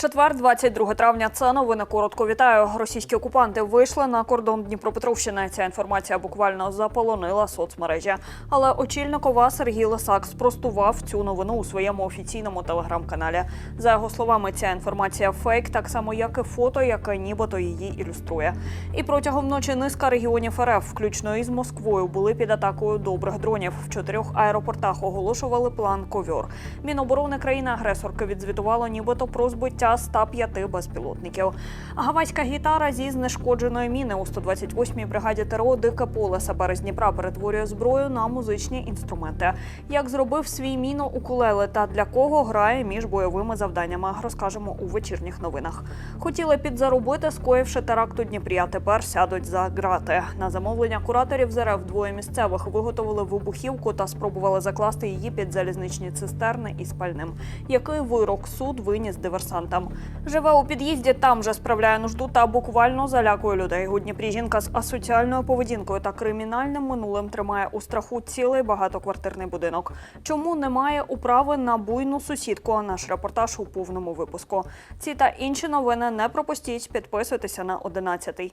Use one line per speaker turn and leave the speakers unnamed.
Четвер, 22 травня. Це новини коротко вітаю. Російські окупанти вийшли на кордон Дніпропетровщини. Ця інформація буквально заполонила соцмережі. Але очільник ОВА Сергій Лисак спростував цю новину у своєму офіційному телеграм-каналі. За його словами, ця інформація фейк, так само як і фото, яке нібито її ілюструє. І протягом ночі низка регіонів РФ, включно із Москвою, були під атакою добрих дронів. В чотирьох аеропортах оголошували план ковьор. Міноборони країни-агресорки відзвітувало нібито про збиття 105 безпілотників. Гавайська гітара зі знешкодженої міни у 128-й бригаді ТРО Дике поле сапери з Дніпра перетворює зброю на музичні інструменти. Як зробив свій міно укулеле та для кого грає між бойовими завданнями, розкажемо у вечірніх новинах. Хотіли підзаробити, скоївши теракт у Дніпрі, а тепер сядуть за грати. На замовлення кураторів з РФ двоє місцевих виготовили вибухівку та спробували закласти її під залізничні цистерни із пальним. Який вирок суд виніс диверсантам? Живе у під'їзді, там же справляє нужду та буквально залякує людей. У Дніпрі жінка з асоціальною поведінкою та кримінальним минулим тримає у страху цілий багатоквартирний будинок. Чому немає управи на буйну сусідку? Наш репортаж у повному випуску. Ці та інші новини не пропустіть. Підписуйтеся на 11.